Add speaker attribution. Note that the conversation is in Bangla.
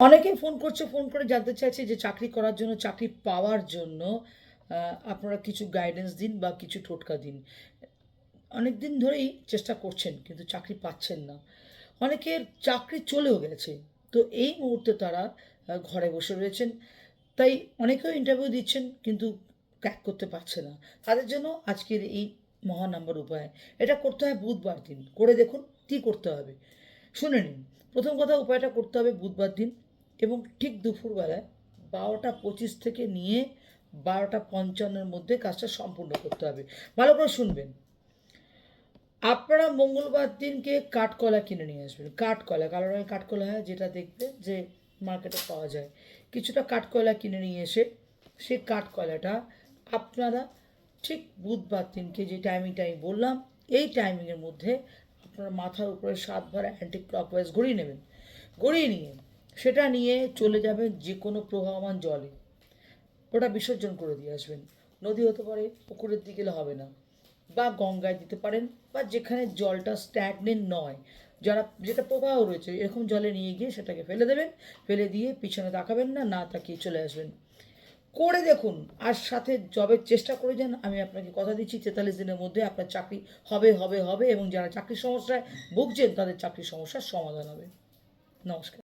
Speaker 1: অনেকেই ফোন করছে ফোন করে জানতে চাইছে যে চাকরি করার জন্য, চাকরি পাওয়ার জন্য আপনারা কিছু গাইডেন্স দিন বা কিছু টোটকা দিন। অনেক দিন ধরেই চেষ্টা করছেন, কিন্তু চাকরি পাচ্ছেন না। অনেকের চাকরি চলেও গেছে। তো এই মুহূর্তে তারা ঘরে বসে রয়েছেন। তাই অনেকেও ইন্টারভিউ দিচ্ছেন, কিন্তু ক্র্যাক করতে পারছে না। তাদের জন্য আজকের এই মহা নাম্বার উপায়। এটা করতে হয় বুধবার দিন। করে দেখুন কী করতে হবে। শুনে নিন। প্রথম কথা উপায়টা করতে হবে বুধবার দিন। এবং ঠিক দুপুরবেলায় বারোটা পঁচিশ থেকে নিয়ে বারোটা পঞ্চান্নের মধ্যে কাজটা সম্পূর্ণ করতে হবে। ভালো করে শুনবেন। আপনারা মঙ্গলবার দিনকে কাঠকলা কিনে নিয়ে আসবেন। কাঠকলা, কালো রঙের কাঠকলা, হয়, যেটা দেখবে যে মার্কেটে পাওয়া যায়। কিছুটা কাঠকয়লা কিনে নিয়ে এসে সেই কাঠকলাটা আপনারা ঠিক বুধবার দিনকে যে টাইমিংটা আমি বললাম, এই টাইমিংয়ের মধ্যে আপনারা মাথার উপরে সাতবার অ্যান্টি ক্লকওয়াইজ ঘুরিয়ে নেবেন। ঘুরিয়ে নিয়ে সেটা নিয়ে চলে যাবেন যে কোনো প্রবাহমান জলে। ওটা বিসর্জন করে দিয়ে আসবেন। নদী হতে পারে, পুকুরের দিকে হবে না। বা গঙ্গায় দিতে পারেন বা যেখানে জলটা স্ট্যাগনেন্ট নয়। যারা, যেটা প্রবাহ রয়েছে, এরকম জলে নিয়ে গিয়ে সেটাকে ফেলে দেবেন। ফেলে দিয়ে পিছনে তাকাবেন না না তাকিয়ে চলে আসবেন। করে দেখুন, আর সাথে জবের চেষ্টা করে যান। আমি আপনাকে কথা দিচ্ছি, তেতাল্লিশ দিনের মধ্যে আপনার চাকরি হবে হবে হবে এবং যারা চাকরির সমস্যায় ভুগছেন, তাদের চাকরির সমস্যার সমাধান হবে। নমস্কার।